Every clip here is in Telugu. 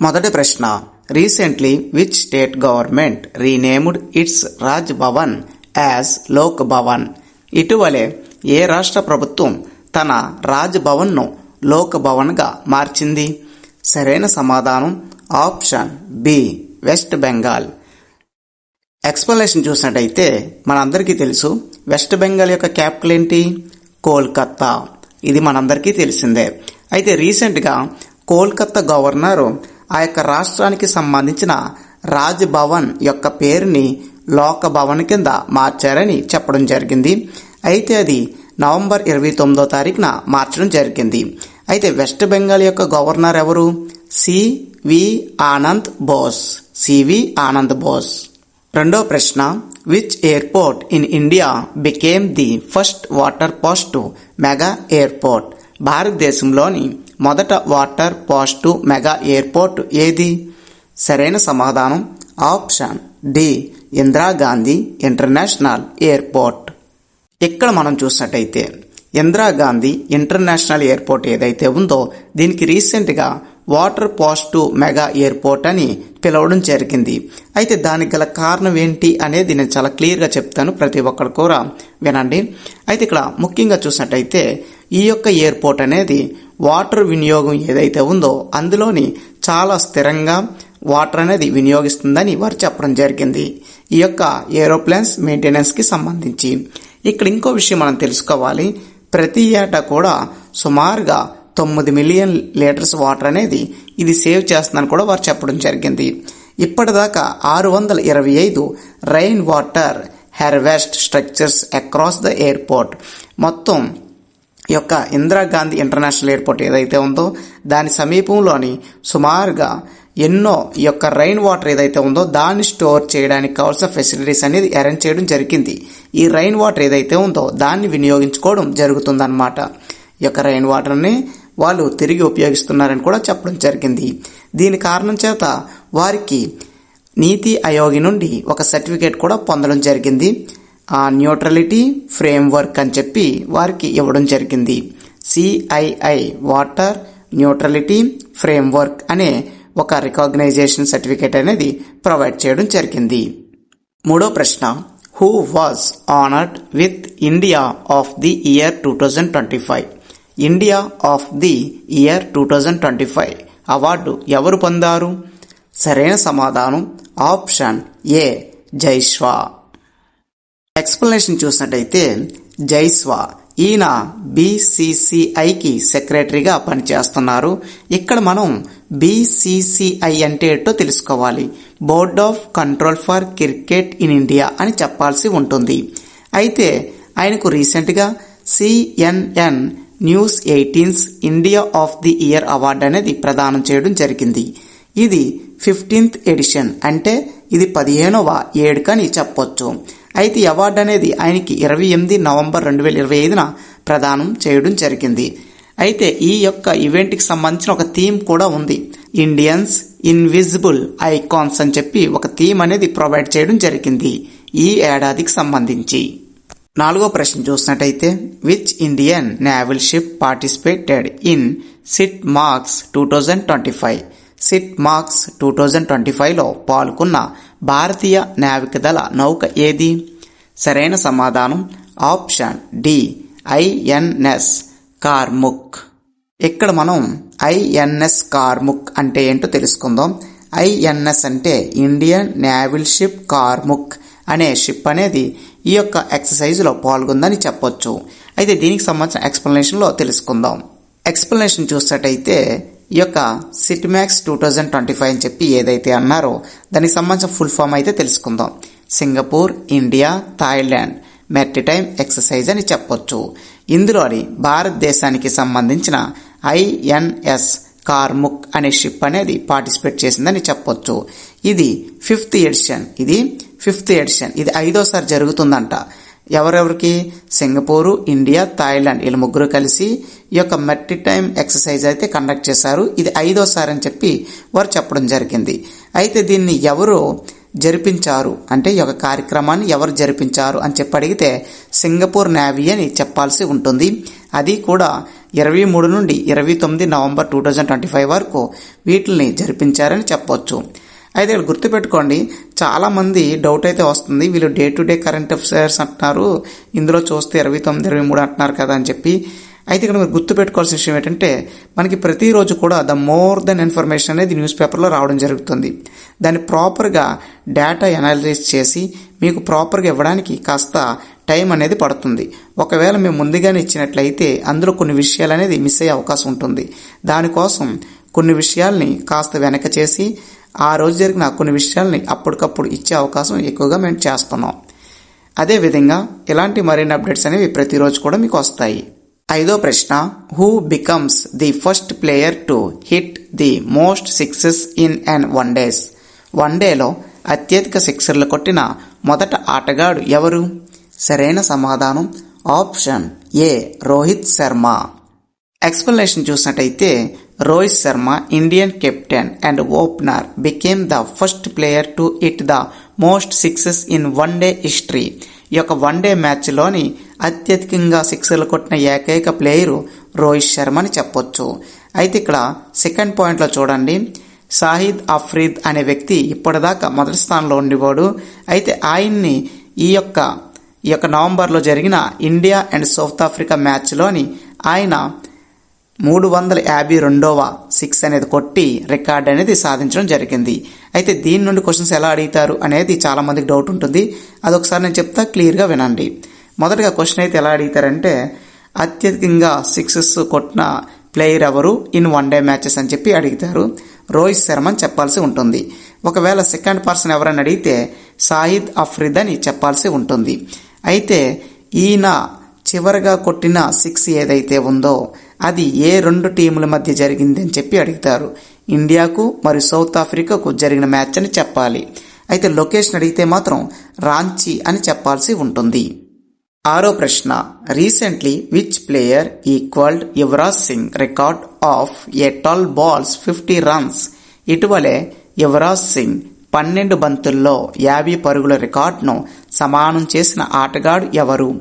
మొదటి ప్రశ్న. Recently which state government renamed its Raj Bhavan as Lok Bhavan ఇటీవలే ఏ రాష్ట్ర ప్రభుత్వం తన రాజ్ భవన్ను లోక్ భవన్గా మార్చింది? సరైన సమాధానం option B West Bengal. Explanation చూసినట్టయితే మనందరికీ తెలుసు వెస్ట్ బెంగాల్ యొక్క క్యాపిటల్ ఏంటి? కోల్కత్తా. ఇది మనందరికీ తెలిసిందే. అయితే రీసెంట్గా కోల్కత్తా గవర్నర్ ఆ యొక్క రాష్ట్రానికి సంబంధించిన రాజ్ భవన్ యొక్క పేరుని లోక భవన్ కింద మార్చారని చెప్పడం జరిగింది. అయితే అది నవంబర్ ఇరవై తొమ్మిదో తారీఖున మార్చడం జరిగింది. అయితే వెస్ట్ బెంగాల్ యొక్క గవర్నర్ ఎవరు? సివి ఆనంద్ బోస్. సివి ఆనంద్ బోస్. రెండో ప్రశ్న which airport in India became the first water post mega airport భారతదేశంలోని మొదట వాటర్ పాజిటివ్ మెగా ఎయిర్పోర్ట్ ఏది? సరైన సమాధానం option D Indira Gandhi international airport. ఇక్కడ మనం చూసినట్టయితే ఇందిరాగాంధీ ఇంటర్నేషనల్ ఎయిర్పోర్ట్ ఏదైతే ఉందో దీనికి రీసెంట్గా వాటర్ పాజిటివ్ మెగా ఎయిర్పోర్ట్ అని పిలవడం జరిగింది. అయితే దానికి గల కారణం ఏంటి అనేది నేను చాలా క్లియర్గా చెప్తాను ప్రతి ఒక్కరు కూడా వినండి. అయితే ఇక్కడ ముఖ్యంగా చూసినట్టయితే ఈ యొక్క ఎయిర్పోర్ట్ అనేది వాటర్ వినియోగం ఏదైతే ఉందో అందులోని చాలా స్థిరంగా వాటర్ అనేది వినియోగిస్తుందని వారు చెప్పడం జరిగింది. ఈ యొక్క ఏరోప్లేన్స్ మెయింటెనెన్స్కి సంబంధించి. ఇక్కడ ఇంకో విషయం మనం తెలుసుకోవాలి. ప్రతి ఏటా కూడా సుమారుగా తొమ్మిది మిలియన్ లీటర్స్ వాటర్ అనేది ఇది సేవ్ చేస్తుందని కూడా వారు చెప్పడం జరిగింది. ఇప్పటిదాకా ఆరు వందల ఇరవై ఐదు rain water harvest structures across the airport మొత్తం యొక్క ఇందిరాగాంధీ ఇంటర్నేషనల్ ఎయిర్పోర్ట్ ఏదైతే ఉందో దాని సమీపంలోని సుమారుగా ఎన్నో ఈ యొక్క రైన్ వాటర్ ఏదైతే ఉందో దాన్ని స్టోర్ చేయడానికి కావాల్సిన ఫెసిలిటీస్ అనేది అరేంజ్ చేయడం జరిగింది. ఈ రైన్ వాటర్ ఏదైతే ఉందో దాన్ని వినియోగించుకోవడం జరుగుతుందన్నమాట. ఈ యొక్క రైన్ వాటర్ని వాళ్ళు తిరిగి ఉపయోగిస్తున్నారని కూడా చెప్పడం జరిగింది. దీని కారణం చేత వారికి నీతి ఆయోగి నుండి ఒక సర్టిఫికేట్ కూడా పొందడం జరిగింది. ఆ న్యూట్రలిటీ ఫ్రేమ్వర్క్ అని చెప్పి వారికి ఇవ్వడం జరిగింది. సిఐఐ వాటర్ న్యూట్రలిటీ ఫ్రేమ్వర్క్ అనే ఒక రికగ్నైజేషన్ సర్టిఫికేట్ అనేది ప్రొవైడ్ చేయడం జరిగింది. మూడో ప్రశ్న who was honoured with India of the year two thousand twenty five India of the year two thousand twenty five award ఎవరు పొందారు? సరైన సమాధానం ఆప్షన్ ఏ జైష్వా ఎక్స్ప్లెనేషన్ చూసినట్టయితే జైస్వా ఈయన బీసీసీఐకి సెక్రటరీగా పనిచేస్తున్నారు. ఇక్కడ మనం బీసీసీఐ అంటే ఏంటో తెలుసుకోవాలి. Board of control for cricket in India అని చెప్పాల్సి ఉంటుంది. అయితే ఆయనకు రీసెంట్గా CNN news eighteen's India of the year award అనేది ప్రదానం చేయడం జరిగింది. ఇది ఫిఫ్టీన్త్ ఎడిషన్ అంటే ఇది పదిహేనవ ఏడుకని చెప్పొచ్చు. అయితే ఈ అవార్డు అనేది ఆయనకి ఇరవై ఎనిమిది నవంబర్ రెండు వేల ఇరవై ఐదున ప్రదానం చేయడం జరిగింది. అయితే ఈ యొక్క ఈవెంట్కి సంబంధించిన ఒక థీమ్ కూడా ఉంది. ఇండియన్స్ ఇన్విజిబుల్ ఐకాన్స్ అని చెప్పి ఒక థీమ్ అనేది ప్రొవైడ్ చేయడం జరిగింది. ఈ ఏడాదికి సంబంధించి. నాలుగో ప్రశ్న చూసినట్టయితే which Indian naval ship participated in SITMEX two thousand twenty five SITMEX two thousand twenty ఫైవ్లో పాల్గొన్న భారతీయ నావికదళ నౌక ఏది? సరైన సమాధానం ఆప్షన్ డి ఐఎన్ఎస్ కార్ముక్. ఇక్కడ మనం ఐఎన్ఎస్ కార్ముక్ అంటే ఏంటో తెలుసుకుందాం. ఐఎన్ఎస్ అంటే ఇండియన్ నేవల్ షిప్ కార్ముక్ అనే షిప్ అనేది ఈ యొక్క ఎక్సర్సైజ్లో పాల్గొందని చెప్పొచ్చు. అయితే దీనికి సంబంధించిన ఎక్స్ప్లెనేషన్లో తెలుసుకుందాం. ఎక్స్ప్లెనేషన్ చూసినట్టయితే ఈ యొక్క SITMEX two thousand twenty five అని చెప్పి ఏదైతే అన్నారో దానికి సంబంధించిన ఫుల్ ఫామ్ అయితే తెలుసుకుందాం. Singapore India Thailand. Maritime exercise అని చెప్పొచ్చు. ఇందులోని భారతదేశానికి సంబంధించిన ఐఎన్ఎస్ కార్ముక్ అనే షిప్ అనేది పార్టిసిపేట్ చేసిందని చెప్పొచ్చు. ఇది ఫిఫ్త్ ఎడిషన్ ఇది ఫిఫ్త్ ఎడిషన్ ఇది ఐదోసారి జరుగుతుందంట. ఎవరెవరికి? Singapore India Thailand. వీళ్ళ ముగ్గురు కలిసి ఈ యొక్క మట్టి టైం ఎక్సర్సైజ్ అయితే కండక్ట్ చేశారు. ఇది ఐదోసారి అని చెప్పి వారు చెప్పడం జరిగింది. అయితే దీన్ని ఎవరు జరిపించారు? అంటే ఈ యొక్క కార్యక్రమాన్ని ఎవరు జరిపించారు అని చెప్పి అడిగితే సింగపూర్ నేవీ అని చెప్పాల్సి ఉంటుంది. అది కూడా ఇరవై మూడు నుండి ఇరవై తొమ్మిది November two thousand twenty five వరకు వీటిని జరిపించారని చెప్పొచ్చు. అయితే ఇక్కడ గుర్తుపెట్టుకోండి చాలామంది డౌట్ అయితే వస్తుంది. వీళ్ళు day to day current affairs అంటున్నారు. ఇందులో చూస్తే ఇరవై తొమ్మిది ఇరవై మూడు అంటున్నారు కదా అని చెప్పి. అయితే ఇక్కడ మీరు గుర్తుపెట్టుకోవాల్సిన విషయం ఏంటంటే మనకి ప్రతిరోజు కూడా ద మోర్ దెన్ ఇన్ఫర్మేషన్ అనేది న్యూస్ పేపర్లో రావడం జరుగుతుంది. దాన్ని ప్రాపర్గా డేటా ఎనాలిసిస్ చేసి మీకు ప్రాపర్గా ఇవ్వడానికి కాస్త టైం అనేది పడుతుంది. ఒకవేళ మేము ముందుగానే ఇచ్చినట్లయితే అందులో కొన్ని విషయాలు అనేది మిస్ అయ్యే అవకాశం ఉంటుంది. దానికోసం కొన్ని విషయాల్ని కాస్త వెనక చేసి ఆ రోజు జరిగిన కొన్ని విషయాల్ని అప్పటికప్పుడు ఇచ్చే అవకాశం ఎక్కువగా మేము చేస్తున్నాం. అదేవిధంగా ఇలాంటి మరిన్ని అప్డేట్స్ అనేవి ప్రతిరోజు కూడా మీకు వస్తాయి. ఐదో ప్రశ్న who becomes the first player to hit the most sixes in and one days one డేలో అత్యధిక సిక్సర్లు కొట్టిన మొదట ఆటగాడు ఎవరు? సరైన సమాధానం option A Rohit Sharma. Explanation చూసినట్టయితే Rohit Sharma Indian captain and opener became the first player to hit the most sixes in one day history ఈ యొక్క వన్ డే మ్యాచ్లోని అత్యధికంగా సిక్స్లు కొట్టిన ఏకైక ప్లేయరు రోహిత్ శర్మ అని చెప్పొచ్చు. అయితే ఇక్కడ సెకండ్ పాయింట్లో చూడండి. షాహిద్ అఫ్రీద్ అనే వ్యక్తి ఇప్పటిదాకా మొదటి స్థానంలో ఉండేవాడు అయితే ఆయన్ని ఈ యొక్క ఈ యొక్క నవంబర్లో జరిగిన ఇండియా అండ్ సౌత్ ఆఫ్రికా మ్యాచ్లోని ఆయన మూడు వందల యాభై రెండవ సిక్స్ అనేది కొట్టి రికార్డ్ అనేది సాధించడం జరిగింది. అయితే దీని నుండి క్వశ్చన్స్ ఎలా అడుగుతారు అనేది చాలా మందికి డౌట్ ఉంటుంది. అదొకసారి నేను చెప్తా క్లియర్గా వినండి. మొదటగా క్వశ్చన్ అయితే ఎలా అడుగుతారంటే అత్యధికంగా సిక్సెస్ కొట్టిన ప్లేయర్ ఎవరు? ఇన్ వన్ డే మ్యాచెస్ అని చెప్పి అడుగుతారు. రోహిత్ శర్మ అని చెప్పాల్సి ఉంటుంది. ఒకవేళ సెకండ్ పర్సన్ ఎవరైనా అడిగితే సాహిద్ అఫ్రిద్ అని చెప్పాల్సి ఉంటుంది. అయితే ఈయన చివరిగా కొట్టిన సిక్స్ ఏదైతే ఉందో అది ఏ రెండు టీముల మధ్య జరిగింది అని చెప్పి అడుగుతారు. ఇండియాకు మరియు సౌత్ ఆఫ్రికాకు జరిగిన మ్యాచ్ అని చెప్పాలి. అయితే లొకేషన్ అడిగితే మాత్రం రాంచీ అని చెప్పాల్సి ఉంటుంది. ఆరో ప్రశ్న. Recently which player equalled Yuvraj Singh record of a tall balls fifty runs? ఇటీవలే యువరాజ్ సింగ్ పన్నెండు బంతుల్లో యాభై పరుగుల రికార్డును సమానం చేసిన ఆటగాడు ఎవరు?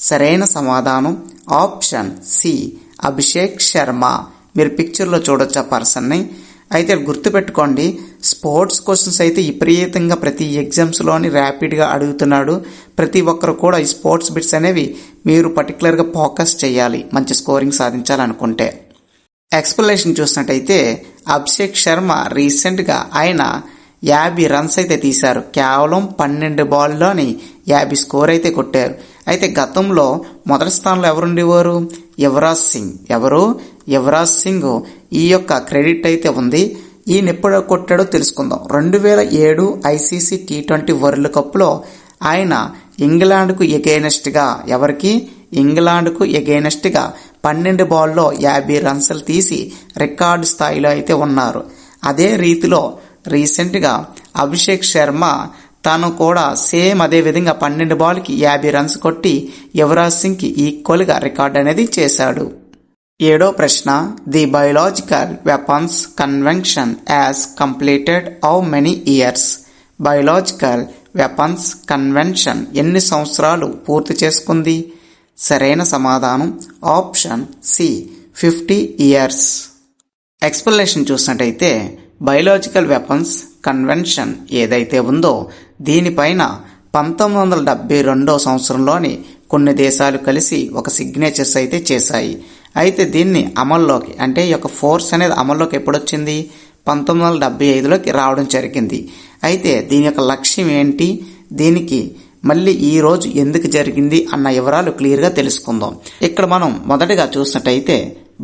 సరైన సమాధానం ఆప్షన్ సి అభిషేక్ శర్మ. మీరు పిక్చర్లో చూడొచ్చు ఆ పర్సన్ని అయితే గుర్తుపెట్టుకోండి స్పోర్ట్స్ క్వశ్చన్స్ అయితే విపరీతంగా ప్రతి ఎగ్జామ్స్లోని ర్యాపిడ్గా అడుగుతున్నాడు. ప్రతి ఒక్కరు కూడా ఈ స్పోర్ట్స్ బిట్స్ అనేవి మీరు పర్టికులర్గా ఫోకస్ చేయాలి మంచి స్కోరింగ్ సాధించాలనుకుంటే. ఎక్స్ప్లెనేషన్ చూసినట్టయితే అభిషేక్ శర్మ రీసెంట్గా ఆయన యాభై రన్స్ అయితే తీశారు. కేవలం పన్నెండు బాల్లోని యాభై స్కోర్ అయితే కొట్టారు. అయితే గతంలో మొదటి స్థానంలో ఎవరుండేవారు? యువరాజ్ సింగ్. ఎవరు? యువరాజ్ సింగ్ ఈ యొక్క క్రెడిట్ అయితే ఉంది. ఈయన ఎప్పుడు కొట్టాడో తెలుసుకుందాం. రెండు వేల ఏడు ఐసీసీ టీ ట్వంటీ వరల్డ్ కప్లో ఆయన ఇంగ్లాండ్కు ఎగైనెస్ట్గా ఎవరికి? ఇంగ్లాండ్కు ఎగైనెస్ట్గా పన్నెండు బాల్లో యాభై రన్స్లు తీసి రికార్డు స్థాయిలో అయితే ఉన్నారు. అదే రీతిలో రీసెంట్గా అభిషేక్ శర్మ తాను కూడా సేమ్ అదే విధంగా పన్నెండు బాల్కి యాభై రన్స్ కొట్టి యువరాజ్ సింగ్కి ఈక్వల్గా రికార్డ్ అనేది చేశాడు. ఏడో ప్రశ్న the biological weapons convention as completed how many years? Biological weapons convention ఎన్ని సంవత్సరాలు పూర్తి చేసుకుంది? సరైన సమాధానం option C fifty years. Explanation చూసినట్టయితే బయోలాజికల్ వెపన్స్ కన్వెన్షన్ ఏదైతే ఉందో దీనిపైన పంతొమ్మిది వందల డెబ్బై రెండో సంవత్సరంలోని కొన్ని దేశాలు కలిసి ఒక సిగ్నేచర్స్ అయితే చేశాయి. అయితే దీన్ని అమల్లోకి అంటే ఈ యొక్క ఫోర్స్ అనేది అమల్లోకి ఎప్పుడొచ్చింది? పంతొమ్మిది వందల డెబ్బై ఐదులోకి రావడం జరిగింది. అయితే దీని యొక్క లక్ష్యం ఏంటి? దీనికి మళ్ళీ ఈ రోజు ఎందుకు జరిగింది అన్న వివరాలు క్లియర్గా తెలుసుకుందాం. ఇక్కడ మనం మొదటగా చూసినట్టయితే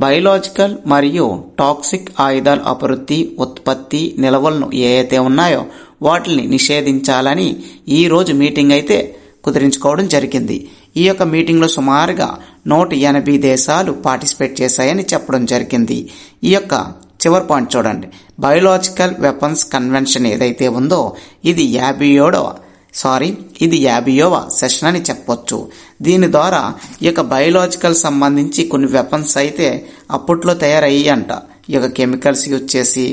బయోలాజికల్ మరియు టాక్సిక్ ఆయుధాల అభివృద్ధి ఉత్పత్తి నిల్వలను ఏ అయితే ఉన్నాయో వాటిని నిషేధించాలని ఈ రోజు మీటింగ్ అయితే కుదిరించుకోవడం జరిగింది. ఈ యొక్క మీటింగ్లో సుమారుగా నూట ఎనభై దేశాలు పార్టిసిపేట్ చేశాయని చెప్పడం జరిగింది. ఈ యొక్క చివరి పాయింట్ చూడండి. బయోలాజికల్ వెపన్స్ కన్వెన్షన్ ఏదైతే ఉందో ఇది యాభై ఏడవ సారీ ఇది యాభైవ సెషన్ అని చెప్పొచ్చు. దీని ద్వారా ఈ యొక్క బయోలాజికల్ సంబంధించి కొన్ని వెపన్స్ అయితే అప్పట్లో తయారయ్యి అంట ఈ యొక్క కెమికల్స్ యూజ్ చేసి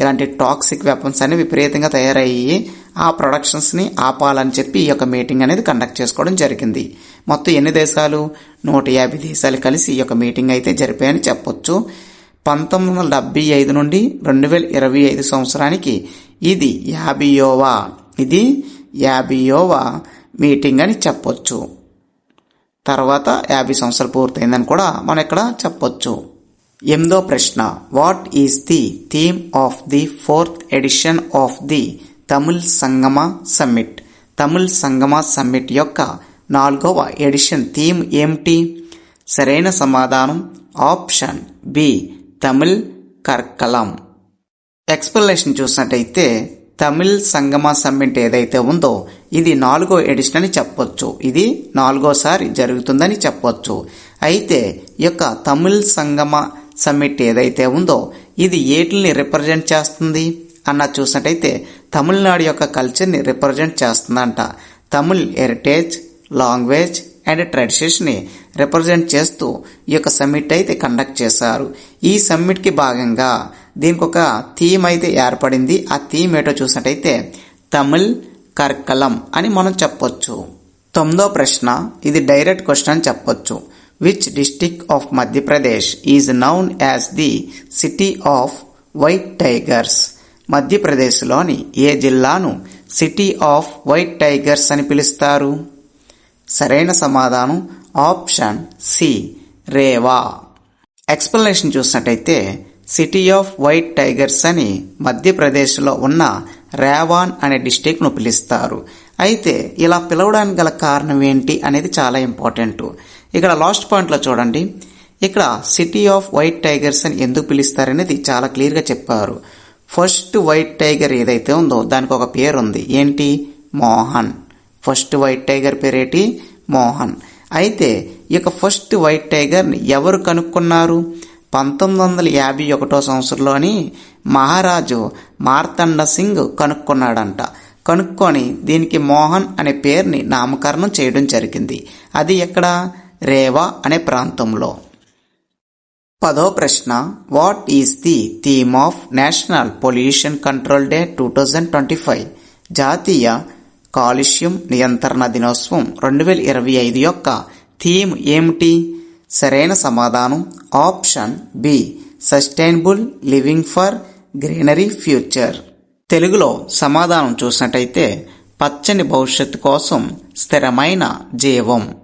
ఇలాంటి టాక్సిక్ వెపన్స్ అనేవి విపరీతంగా తయారయ్యి ఆ ప్రొడక్షన్స్ని ఆపాలని చెప్పి ఈ యొక్క మీటింగ్ అనేది కండక్ట్ చేసుకోవడం జరిగింది. మొత్తం ఎన్ని దేశాలు? నూట యాభై దేశాలు కలిసి ఈ యొక్క మీటింగ్ అయితే జరిపాయని చెప్పొచ్చు. పంతొమ్మిది వందల డెబ్బై ఐదు నుండి రెండు వేల ఇరవై ఐదు సంవత్సరానికి ఇది యాభైయోవా ఇది యాభైయోవా మీటింగ్ అని చెప్పొచ్చు. తర్వాత యాభై సంవత్సరాలు పూర్తయిందని కూడా మనం ఇక్కడ చెప్పొచ్చు. ఎనిమిదో ప్రశ్న. What is the theme of the fourth edition of the Tamil Sangama summit Tamil Sangama summit యొక్క నాలుగవ ఎడిషన్ థీమ్ ఏమిటి? సరైన సమాధానం option B Tamil Karkalam explanation చూసినట్టయితే తమిళ్ సంగమ సమ్మిట్ ఏదైతే ఉందో ఇది నాలుగో ఎడిషన్ అని చెప్పొచ్చు. ఇది నాలుగోసారి జరుగుతుందని చెప్పొచ్చు. అయితే ఈ యొక్క తమిళ్ సంగమ సమ్మిట్ ఏదైతే ఉందో ఇది ఏటిని రిప్రజెంట్ చేస్తుంది? అన్న చూసినట్టయితే తమిళనాడు యొక్క కల్చర్ని రిప్రజెంట్ చేస్తుందంట. తమిళ్ హెరిటేజ్ లాంగ్వేజ్ అండ్ ట్రెడిషన్స్ని రిప్రజెంట్ చేస్తూ ఈ యొక్క సమ్మిట్ అయితే కండక్ట్ చేశారు. ఈ సమ్మిట్కి భాగంగా దీనికి ఒక థీమ్ అయితే ఏర్పడింది. ఆ థీమ్ ఏటో చూసినట్టయితే తమిళ్ కర్కలం అని మనం చెప్పొచ్చు. తొమ్మిదో ప్రశ్న ఇది డైరెక్ట్ క్వశ్చన్ అని చెప్పొచ్చు. Which district of Madhya Pradesh is known as the city of white tigers మధ్యప్రదేశ్లోని ఏ జిల్లాను సిటీ ఆఫ్ వైట్ టైగర్స్ అని పిలుస్తారు? సరైన సమాధానం ఆప్షన్ సి రేవా. ఎక్స్ప్లెనేషన్ చూసినట్టయితే సిటీ ఆఫ్ వైట్ టైగర్స్ అని మధ్యప్రదేశ్లో ఉన్న రేవాన్ అనే డిస్టిక్ను పిలుస్తారు. అయితే ఇలా పిలవడానికి గల కారణం ఏంటి అనేది చాలా ఇంపార్టెంట్. ఇక్కడ లాస్ట్ పాయింట్లో చూడండి. ఇక్కడ సిటీ ఆఫ్ వైట్ టైగర్స్ అని ఎందుకు పిలుస్తారనేది చాలా క్లియర్గా చెప్పారు. ఫస్ట్ వైట్ టైగర్ ఏదైతే ఉందో దానికి ఒక పేరు ఉంది ఏంటి? మోహన్. ఫస్ట్ వైట్ టైగర్ పేరేటి? మోహన్. అయితే ఈ యొక్క ఫస్ట్ వైట్ టైగర్ని ఎవరు కనుక్కున్నారు? పంతొమ్మిది వందల యాభై ఒకటో సంవత్సరంలోని మహారాజు మార్తండ సింగ్ కనుక్కున్నాడంట. కనుక్కొని దీనికి మోహన్ అనే పేరుని నామకరణం చేయడం జరిగింది. అది ఎక్కడ? రేవా అనే ప్రాంతంలో. పదో ప్రశ్న what is the theme of national pollution control day two thousand twenty five జాతీయ కాలుష్యం నియంత్రణ దినోత్సవం రెండు వేల ఇరవై ఐదు యొక్క థీమ్ ఏమిటి? సరైన సమాధానం option B sustainable living for greenery future తెలుగులో సమాధానం చూసినట్టయితే పచ్చని భవిష్యత్తు కోసం స్థిరమైన జీవం.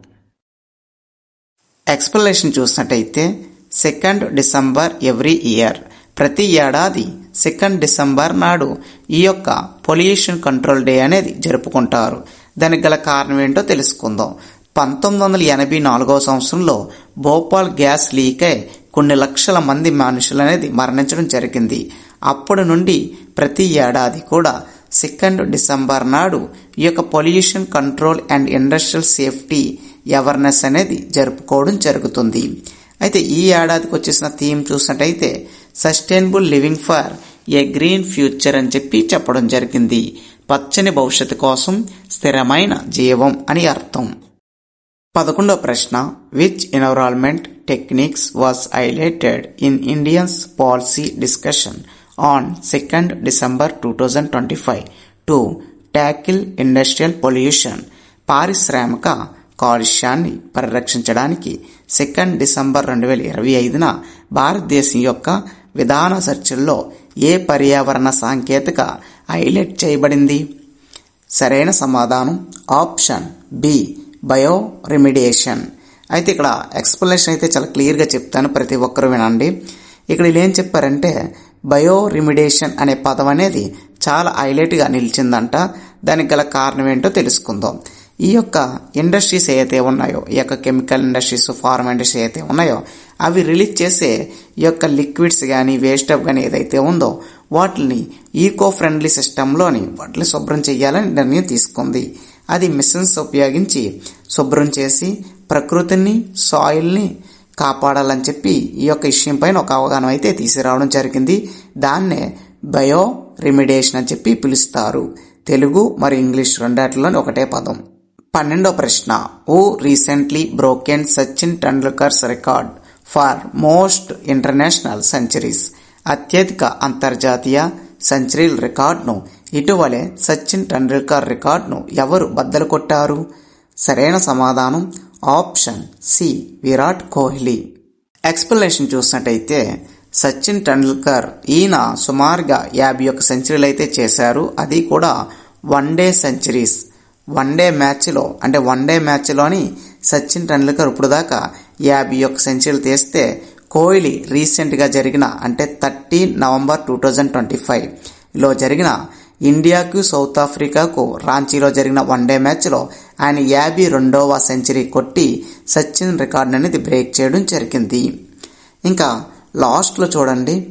ఎక్స్ప్లెనేషన్ చూసినట్టయితే సెకండ్ డిసెంబర్ ఎవ్రీ ఇయర్ ప్రతి ఏడాది సెకండ్ డిసెంబర్ నాడు ఈ యొక్క పొల్యూషన్ కంట్రోల్ డే అనేది జరుపుకుంటారు. దానికి గల కారణం ఏంటో తెలుసుకుందాం. పంతొమ్మిది వందల ఎనభై నాలుగవ సంవత్సరంలో భోపాల్ గ్యాస్ లీక్ అయి కొన్ని లక్షల మంది మనుషులు అనేది మరణించడం జరిగింది. అప్పటి నుండి ప్రతి ఏడాది కూడా సెకండ్ డిసెంబర్ నాడు ఈ యొక్క pollution control and industrial safety awareness అనేది జరుపుకోవడం జరుగుతుంది. అయితే ఈ ఏడాదికి వచ్చేసిన థీమ్ చూసినట్టయితే sustainable living for a green future అని చెప్పి చెప్పడం జరిగింది. పచ్చని భవిష్యత్తు కోసం స్థిరమైన జీవం అని అర్థం. పదకొండవ ప్రశ్న which environment techniques was highlighted in Indians policy discussion on second December two thousand twenty five pollution tackle industrial pollution పారిశ్రామిక కాలుష్యాన్ని పరిరక్షించడానికి సెకండ్ డిసెంబర్ రెండు వేల ఇరవై ఐదున భారతదేశం యొక్క విధాన చర్చల్లో ఏ పర్యావరణ సాంకేతిక హైలైట్ చేయబడింది? సరైన సమాధానం ఆప్షన్ బి బయో రెమిడియేషన్ అయితే ఇక్కడ ఎక్స్ప్లెనేషన్ అయితే చాలా క్లియర్గా చెప్తాను ప్రతి ఒక్కరూ వినండి. ఇక్కడ వీళ్ళు ఏం చెప్పారంటే బయో రిమిడేషన్ అనే పదం అనేది చాలా హైలైట్గా నిలిచిందంట. దానికి గల కారణం ఏంటో తెలుసుకుందాం. ఈ యొక్క ఇండస్ట్రీస్ ఏదైతే ఉన్నాయో ఈ యొక్క కెమికల్ ఇండస్ట్రీస్ ఫార్మ్ ఇండస్ట్రీ ఏదైతే ఉన్నాయో అవి రిలీజ్ చేసే ఈ యొక్క లిక్విడ్స్ కానీ వేస్ట్ అప్ కానీ ఏదైతే ఉందో వాటిని ఈకో ఫ్రెండ్లీ సిస్టంలోని వాటిని శుభ్రం చేయాలని నిర్ణయం తీసుకుంది. అది మిషన్స్ ఉపయోగించి శుభ్రం చేసి ప్రకృతిని సాయిల్ని కాపాడాలని చెప్పి ఈ యొక్క విషయం పైన ఒక అవగాహన అయితే తీసుకురావడం జరిగింది. దాన్నే బయో రిమిడేషన్ అని చెప్పి పిలుస్తారు. తెలుగు మరియు ఇంగ్లీష్ రెండాటిలోని ఒకటే పదం. పన్నెండో ప్రశ్న. Who recently broken Sachin Tendulkar's record for most international centuries. అత్యధిక అంతర్జాతీయ సెంచరీల రికార్డును ఇటీవలే సచిన్ టెండూల్కర్ రికార్డును ఎవరు బద్దలు కొట్టారు? సరైన సమాధానం option C Virat Kohli. Explanation చూసినట్టయితే సచిన్ టెండూల్కర్ ఈయన సుమారుగా యాభై ఒక్క సెంచరీలు అయితే చేశారు. అది కూడా one day centuries. One day మ్యాచ్లో అంటే వన్ డే మ్యాచ్లోని సచిన్ టెండూల్కర్ ఇప్పుడు దాకా యాభై ఒక్క సెంచరీలు తీస్తే కోహ్లీ రీసెంట్గా జరిగిన అంటే thirteen November two thousand twenty ఫైవ్లో జరిగిన ఇండియాకు సౌత్ ఆఫ్రికాకు రాంచీలో జరిగిన వన్ డే మ్యాచ్లో ఆయన యాభై రెండవ సెంచరీ కొట్టి సచిన్ రికార్డ్ అనేది బ్రేక్ చేయడం జరిగింది. ఇంకా లాస్ట్లో చూడండి.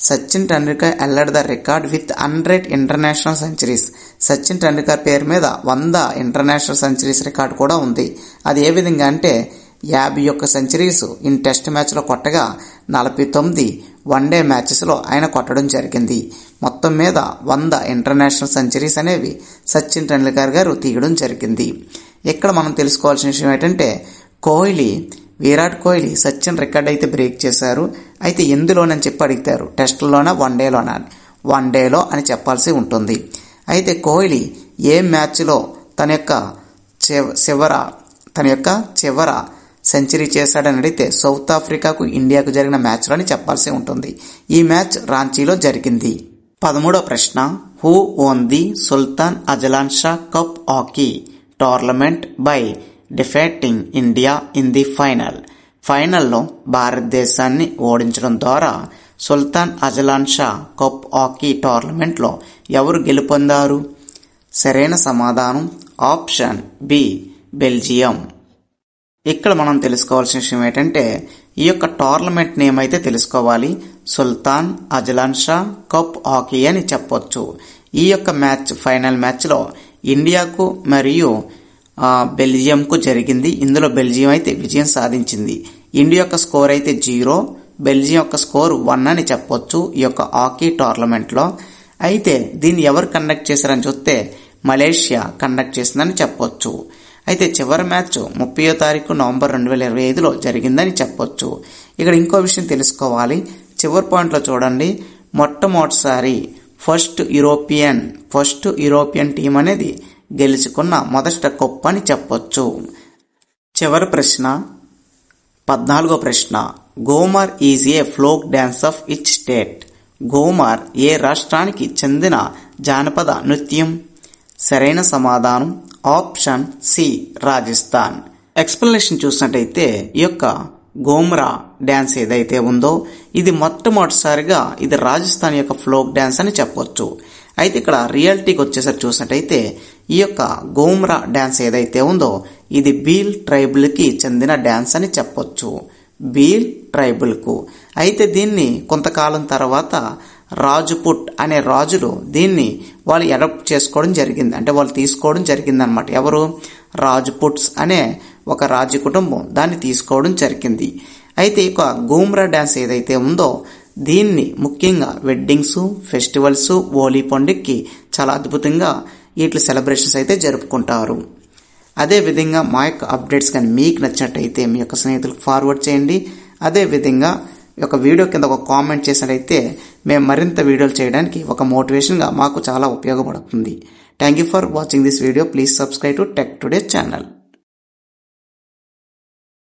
Sachin Tendulkar held the record with hundred international centuries. Sachin Tendulkar పేరు మీద వంద ఇంటర్నేషనల్ సెంచరీస్ రికార్డ్ కూడా ఉంది. అది ఏ విధంగా అంటే యాభై ఒక్క సెంచరీస్ ఇన్ టెస్ట్ మ్యాచ్లో కొట్టగా నలభై తొమ్మిది వన్డే మ్యాచెస్లో ఆయన కొట్టడం జరిగింది. మొత్తం మీద వంద ఇంటర్నేషనల్ సెంచరీస్ అనేవి సచిన్ టెండూల్కర్ గారు తీయడం జరిగింది. ఇక్కడ మనం తెలుసుకోవాల్సిన విషయం ఏంటంటే కోహ్లీ విరాట్ కోహ్లీ సచిన్ రికార్డ్ అయితే బ్రేక్ చేశారు. అయితే ఎందులోనని చెప్పి అడుగుతారు. టెస్ట్లోనా వన్ డేలోనా? వన్ డేలో అని చెప్పాల్సి ఉంటుంది. అయితే కోహ్లీ ఏ మ్యాచ్లో తన యొక్క చివర తన యొక్క చివర సెంచరీ చేశాడని అడిగితే సౌత్ ఆఫ్రికాకు ఇండియాకు జరిగిన మ్యాచ్లో అని చెప్పాల్సి ఉంటుంది. ఈ మ్యాచ్ రాంచీలో జరిగింది. పదమూడో ప్రశ్న. Who won the Sultan Azlan Shah cup hockey tournament by defeating India in the final. ఫైనల్లో భారతదేశాన్ని ఓడించడం ద్వారా Sultan Azlan Shah cup hockey టోర్నమెంట్లో ఎవరు గెలుపొందారు? సరైన సమాధానం ఆప్షన్ బి బెల్జియం. ఇక్కడ మనం తెలుసుకోవాల్సిన విషయం ఏంటంటే ఈ యొక్క టోర్నమెంట్ నేమ్ అయితే తెలుసుకోవాలి. Sultan Azlan Shah cup hockey అని చెప్పొచ్చు. ఈ యొక్క మ్యాచ్ ఫైనల్ మ్యాచ్లో ఇండియాకు మరియు బెల్జియంకు జరిగింది. ఇందులో బెల్జియం అయితే విజయం సాధించింది. ఇండియా యొక్క స్కోర్ అయితే జీరో బెల్జియం యొక్క స్కోర్ వన్ అని చెప్పొచ్చు ఈ యొక్క హాకీ టోర్నమెంట్లో. అయితే దీన్ని ఎవరు కండక్ట్ చేశారని చూస్తే మలేషియా కండక్ట్ చేసిందని చెప్పొచ్చు. అయితే చివరి మ్యాచ్ ముప్పయో తారీఖు నవంబర్ రెండు వేల ఇరవై ఐదులో జరిగిందని చెప్పొచ్చు. ఇక్కడ ఇంకో విషయం తెలుసుకోవాలి. చివరి పాయింట్లో చూడండి. మొట్టమొదటిసారి first European first European team అనేది గెలుచుకున్న మొదటి కప్ అని చెప్పొచ్చు. చివరి ప్రశ్న పద్నాలుగో ప్రశ్న. Ghoomar is a folk dance of which state? Ghoomar ఏ రాష్ట్రానికి చెందిన జానపద నృత్యం? సరైన సమాధానం ఆప్షన్ సి రాజస్థాన్. ఎక్స్ప్లెనేషన్ చూసినట్టయితే ఈ యొక్క గోమ్రా డ్యాన్స్ ఏదైతే ఉందో ఇది మొట్టమొదటిసారిగా ఇది రాజస్థాన్ యొక్క ఫ్లోక్ డ్యాన్స్ అని చెప్పొచ్చు. అయితే ఇక్కడ రియాలిటీకి వచ్చేసరికి చూసినట్టయితే ఈ యొక్క గోమ్రా డ్యాన్స్ ఏదైతే ఉందో ఇది బీల్ ట్రైబుల్కి చెందిన డ్యాన్స్ అని చెప్పొచ్చు. బీల్ ట్రైబుల్కు. అయితే దీన్ని కొంతకాలం తర్వాత రాజుపుట్ అనే రాజులు దీన్ని వాళ్ళు అడాప్ట్ చేసుకోవడం జరిగింది. అంటే వాళ్ళు తీసుకోవడం జరిగింది అనమాట ఎవరు? రాజుపుట్స్ అనే ఒక రాజ కుటుంబం దాన్ని తీసుకోవడం జరిగింది. అయితే ఇక గూమ్రా డ్యాన్స్ ఏదైతే ఉందో దీన్ని ముఖ్యంగా వెడ్డింగ్స్ ఫెస్టివల్స్ హోలీ పండుగకి చాలా అద్భుతంగా వీటి సెలబ్రేషన్స్ అయితే జరుపుకుంటారు. అదేవిధంగా మా యొక్క అప్డేట్స్ కానీ మీకు నచ్చినట్టయితే మీ యొక్క స్నేహితులకు ఫార్వర్డ్ చేయండి. అదేవిధంగా ఒక వీడియో కింద ఒక కామెంట్ చేసినట్టయితే మేము మరింత వీడియోలు చేయడానికి ఒక మోటివేషన్గా మాకు చాలా ఉపయోగపడుతుంది. Thank you for watching this video please subscribe to Tech Today channel